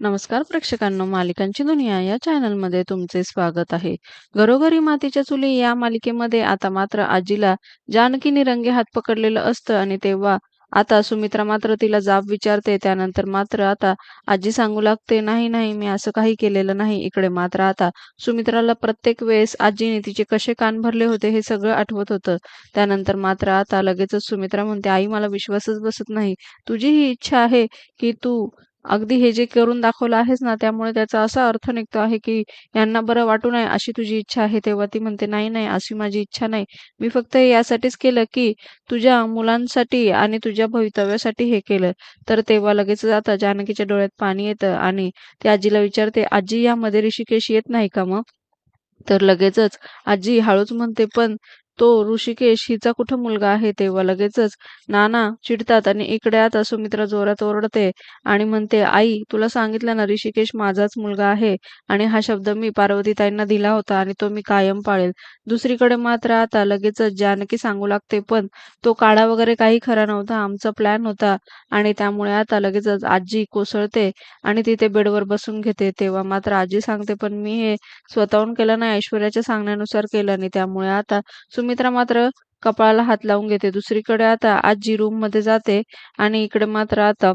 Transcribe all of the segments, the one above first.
नमस्कार प्रेक्षकांनो मालिकांची दुनिया या चॅनलमध्ये तुमचे स्वागत आहे. घरोघरी मातीच्या चुली या मालिकेमध्ये आता मात्र आजीला जानकीने रंगे हात पकडलेलं असतं आणि तेव्हा आता सुमित्रा मात्र तिला जाब विचारते त्यानंतर मात्र आता आजी सांगू लागते नाही नाही मी असं काही केलेलं नाही. इकडे मात्र आता सुमित्राला प्रत्येक वेळेस आजीने तिचे कसे कान भरले होते हे सगळं आठवत होतं. त्यानंतर मात्र आता लगेचच सुमित्रा म्हणते आई मला विश्वासच बसत नाही. तुझी ही इच्छा आहे की तू अगदी हे जे करून दाखवलं आहेस ना त्यामुळे त्याचा असा अर्थ निघतो आहे की यांना बरं वाटू नये अशी तुझी इच्छा आहे तेव्हा ती म्हणते नाही नाही अशी माझी इच्छा नाही. मी फक्त यासाठीच केलं की तुझ्या मुलांसाठी आणि तुझ्या भवितव्यासाठी हे केलं. तर तेव्हा लगेच जाता जानकीच्या डोळ्यात पाणी येतं आणि ती आजीला विचारते आजी यामध्ये ऋषिकेश येत नाही का मग? तर लगेचच आजी हळूच म्हणते पण तो ऋषिकेश हिचा कुठं मुलगा आहे तेव्हा लगेचच नाना चिडतात आणि इकडे आता सुमित्रा जोरात ओरडते आणि म्हणते आई तुला सांगितलं ना ऋषिकेश माझाच मुलगा आहे आणि हा शब्द मी पार्वतीताईंना दिला होता आणि तो मी कायम पाळेल. दुसरीकडे मात्र आता लगेचच जानकी सांगू लागते पण तो काळा वगैरे काही खरा नव्हता आमचा प्लॅन होता आणि त्यामुळे आता लगेचच आजी कोसळते आणि तिथे बेडवर बसून घेते. तेव्हा मात्र आजी सांगते पण मी हे स्वतःहून केलं नाही ऐश्वर्याच्या सांगण्यानुसार केलं आणि त्यामुळे आता सुमित्रा मात्र कपाळाला हात लावून घेते. दुसरीकडे आता आजी रूममध्ये जाते आणि इकडे मात्र आता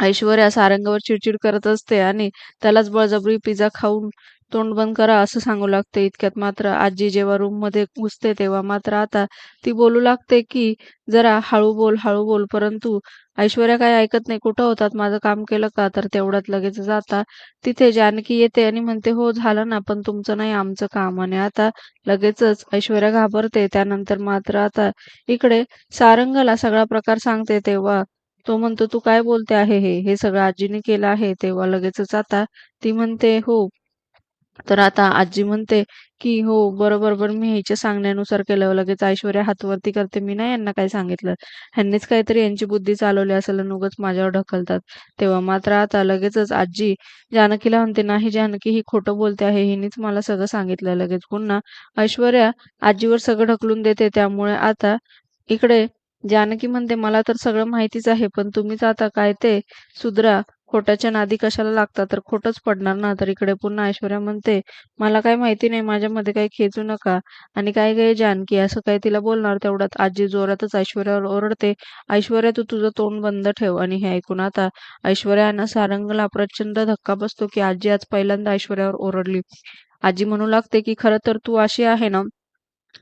ऐश्वर्या सारंगावर चिडचिड करत असते आणि त्यालाच बळजबरी पिझ्झा खाऊन तोंड बंद करा असं सांगू लागते इतक्यात. मात्र आजी जेव्हा रूममध्ये घुसते तेव्हा मात्र आता ती बोलू लागते की जरा हळू बोल हळू बोल परंतु ऐश्वर्या काय ऐकत नाही. कुठं होतात? माझं काम केलं का? तर तेवढ्यात लगेच जाता तिथे जानकी येते आणि म्हणते हो झालं ना पण तुमचं नाही आमचं काम. आणि आता लगेचच ऐश्वर्या घाबरते. त्यानंतर मात्र आता इकडे सारंगला सगळा प्रकार सांगते. तेव्हा तो म्हणतो तू काय बोलते आहे हे? हे सगळं आजीने केलं आहे. तेव्हा लगेचच आता ती म्हणते हो तर आता आजी म्हणते की हो बरोबर बरोबर मी ह्याच्या सांगण्यानुसार केलं लगेच ऐश्वर्या हातवरती करते. मी नाही यांना काही सांगितलं. ह्यांनीच काहीतरी यांची बुद्धी चालवली असेल आणि उगाच माझ्यावर ढकलतात. तेव्हा मात्र आता लगेचच आजी जानकीला म्हणते नाही जानकी ही खोटं बोलते आहे. हिनेच मला सगळं सांगितलं लगेच. पुन्हा ऐश्वर्या आजीवर सगळं ढकलून देते. त्यामुळे आता इकडे जानकी म्हणते मला तर सगळं माहितीच आहे पण तुम्हीच आता काय ते सुधरा. खोट्याच्या नादी कशाला लागतात? तर खोटच पडणार ना. तर इकडे पुन्हा ऐश्वर्या म्हणते मला काय माहिती नाही माझ्यामध्ये काही खेचू नका. आणि काय काय जानकी असं काही तिला बोलणार तेवढ्यात आजी जोरातच ऐश्वर्यावर ओरडते ऐश्वर्या तू तुझं तोंड बंद ठेव आणि हे ऐकून आता. ऐश्वर्यानं सारंगला प्रचंड धक्का बसतो की आजी आज पहिल्यांदा ऐश्वर्यावर ओरडली. आजी म्हणू लागते की खरं तर तू अशी आहे ना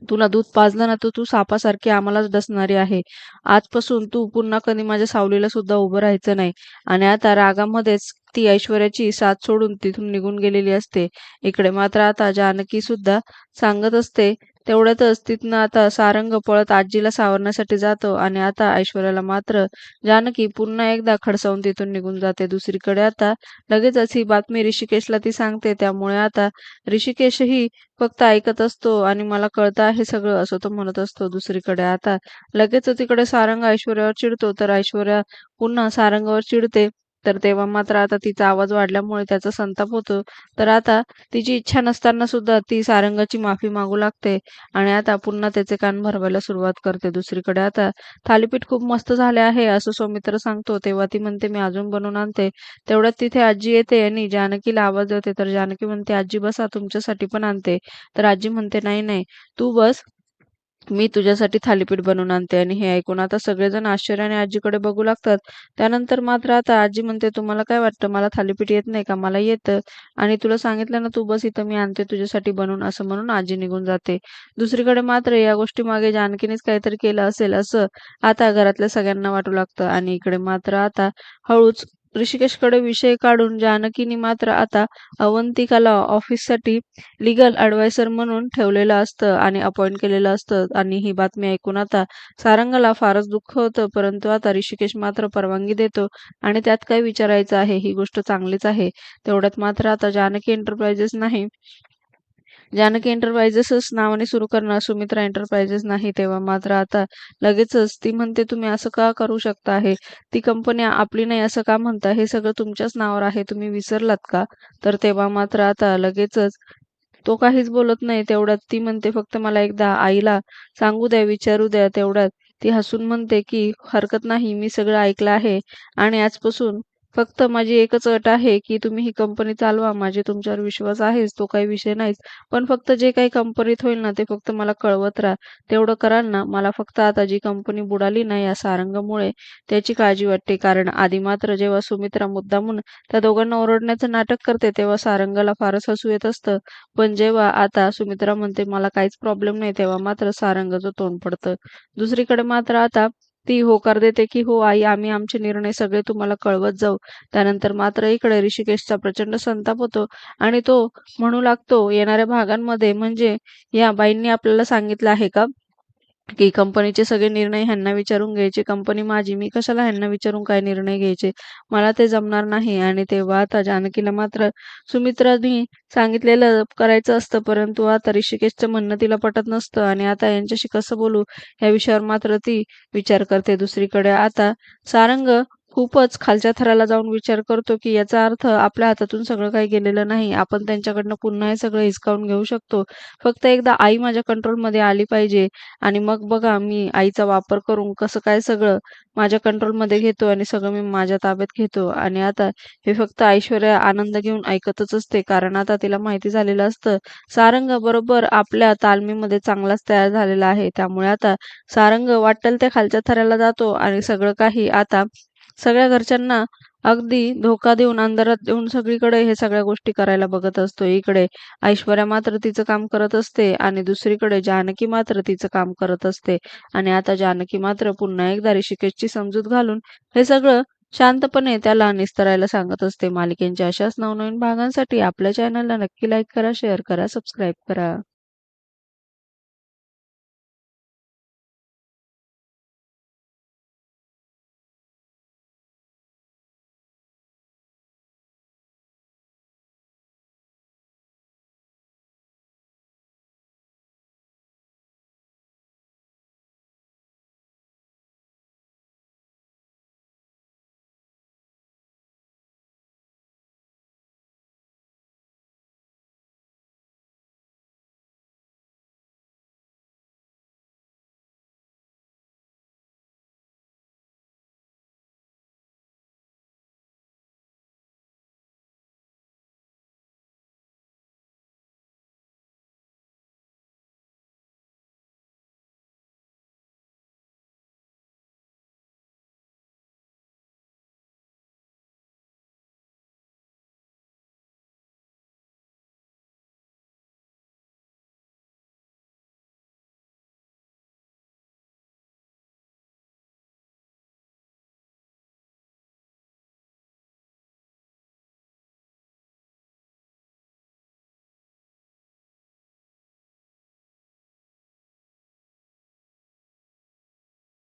तुला दूध पाजलं ना तर तू सापासारखी आम्हालाच डसणारी आहे. आजपासून तू पुन्हा कधी माझ्या सावलीला सुद्धा उभं राहायचं नाही. आणि आता रागामध्येच ती ऐश्वर्याची साथ सोडून तिथून निघून गेलेली असते. इकडे मात्र आता जानकी सुद्धा सांगत असते तेवढ्यातच तिथनं आता सारंग पळत आजीला सावरण्यासाठी जातो आणि आता ऐश्वर्याला मात्र जानकी पुन्हा एकदा खडसावून तिथून निघून जाते. दुसरीकडे आता लगेचच ही बातमी ऋषिकेशला ती सांगते. त्यामुळे आता ऋषिकेशही फक्त ऐकत असतो आणि मला कळतं आहे सगळं असं तो म्हणत असतो. दुसरीकडे आता लगेच तिकडे सारंग ऐश्वर्यावर चिडतो. तर ऐश्वर्या पुन्हा सारंगावर चिडते. तर तेव्हा मात्र आता तिचा आवाज वाढल्यामुळे त्याचा संताप होतो. तर आता तिची इच्छा नसताना सुद्धा ती सारंगाची माफी मागू लागते आणि आता पुन्हा त्याचे कान भरवायला सुरुवात करते दुसरीकडे. आता थालीपीठ खूप मस्त झाले आहे असं सौमित्र सांगतो. तेव्हा ती म्हणते मी अजून बनवून आणते. तेवढ्यात तिथे आजी येते आणि जानकीला आवाज देते. तर जानकी म्हणते आजी बसा तुमच्यासाठी पण आणते. तर आजी म्हणते नाही नाही तू बस मी तुझ्यासाठी थालीपीठ बनवून आणते आणि हे ऐकून आता सगळेजण आश्चर्याने आजीकडे बघू लागतात. त्यानंतर मात्र आता आजी म्हणते तुम्हाला काय वाटतं? मला थालीपीठ येत नाही का? मला येतं. आणि तुला सांगितलं ना तू बस इथं मी आणते तुझ्यासाठी बनवून असं म्हणून आजी निघून जाते. दुसरीकडे मात्र या गोष्टी मागे जानकीनेच काहीतरी केलं असेल असं आता घरातल्या सगळ्यांना वाटू लागतं. आणि इकडे मात्र आता हळूच ऋषिकेशकडे विषय काढून जानकीने मात्र आता अवंतिकाला ऑफिससाठी लीगल ॲडवायसर म्हणून ठेवलेलं असतं आणि अपॉइंट केलेलं असतं. आणि ही बातमी ऐकून आता सारंगाला फारच दुःख होतं परंतु आता ऋषिकेश मात्र परवानगी देतो आणि त्यात काय विचारायचं आहे ही गोष्ट चांगलीच आहे. तेवढ्यात मात्र आता जानकी एंटरप्राइजेस नाही जानकी एंटरप्राइजेसच नावाने सुरू करणार सुमित्रा एंटरप्राइजेस नाही तेव्हा मात्र आता लगेचच ती म्हणते तुम्ही असं का करू शकता आहे ती कंपनी आपली नाही असं का म्हणता? हे सगळं तुमच्याच नावावर आहे तुम्ही विसरलात का? तर तेव्हा मात्र आता लगेचच तो काहीच बोलत नाही तेवढ्यात ती म्हणते फक्त मला एकदा आईला सांगू द्या विचारू द्या. तेवढ्यात ती हसून म्हणते की हरकत नाही मी सगळं ऐकलं आहे आणि आजपासून फक्त माझी एकच अट आहे, की तुम्ही ही कंपनी चालवा. माझे तुमच्यावर विश्वास आहेच, तो काही विषय नाहीच. पण फक्त जे काही कंपनीत होईल ना, ते फक्त मला कळवत राहा. तेवढं कराल ना, मला फक्त आता जी कंपनी बुडाली ना या सारंगमुळे, त्याची काळजी वाटते. कारण आधी मात्र जेव्हा सुमित्रा मुद्दामून त्या दोघांना ओरडण्याचं नाटक करते, तेव्हा सारंगला फारच हसू येत असतं. पण जेव्हा आता सुमित्रा म्हणते, "मला काहीच प्रॉब्लेम नाही," तेव्हा मात्र सारंगचं तोंड पडतं. दुसरीकडे मात्र आता ती होकार देते, की "हो आई, आम्ही आमचे निर्णय सगळे तुम्हाला कळवत जाऊ." त्यानंतर मात्र इकडे ऋषिकेशचा प्रचंड संताप होतो आणि तो म्हणू लागतो, "येणाऱ्या भागांमध्ये म्हणजे या बाईंनी आपल्याला सांगितलं आहे का, की कंपनीचे सगळे निर्णय ह्यांना विचारून घ्यायचे. कंपनी माझी, मी कशाला ह्यांना विचारून काय निर्णय घ्यायचे? मला ते जमणार नाही." आणि तेव्हा आता जानकीला मात्र सुमित्रांनी सांगितलेलं करायचं असतं, परंतु आता ऋषिकेशचं म्हणणं तिला पटत नसतं आणि आता यांच्याशी कसं बोलू ह्या विषयावर मात्र ती विचार करते. दुसरीकडे आता सारंग खूपच खालच्या थराला जाऊन विचार करतो, की याचा अर्थ आपल्या हातातून सगळं काही गेलेलं नाही. आपण त्यांच्याकडनं पुन्हा हे सगळं हिसकावून घेऊ शकतो. फक्त एकदा आई माझ्या कंट्रोलमध्ये आली पाहिजे आणि मग बघा मी आईचा वापर करून कसं काय सगळं माझ्या कंट्रोलमध्ये घेतो आणि सगळं मी माझ्या ताब्यात घेतो. आणि आता हे फक्त ऐश्वर्या आनंद घेऊन ऐकतच असते. कारण आता तिला माहिती झालेलं असतं, सारंग बरोबर आपल्या तालमीमध्ये चांगलाच तयार झालेला आहे. त्यामुळे आता सारंग वाटेल त्या खालच्या थराला जातो आणि सगळं काही आता सगळ्या घरच्यांना अगदी धोका देऊन, अंधारात देऊन सगळीकडे हे सगळ्या गोष्टी करायला बघत असतो. इकडे ऐश्वर्या मात्र तिचं काम करत असते आणि दुसरीकडे जानकी मात्र तिचं काम करत असते. आणि आता जानकी मात्र पुन्हा एकदा ऋषिकेशची समजूत घालून हे सगळं शांतपणे त्याला निस्तरायला सांगत असते. मालिकेंच्या अशाच नवनवीन भागांसाठी आपल्या चॅनलला नक्की लाईक करा, शेअर करा, सबस्क्राईब करा.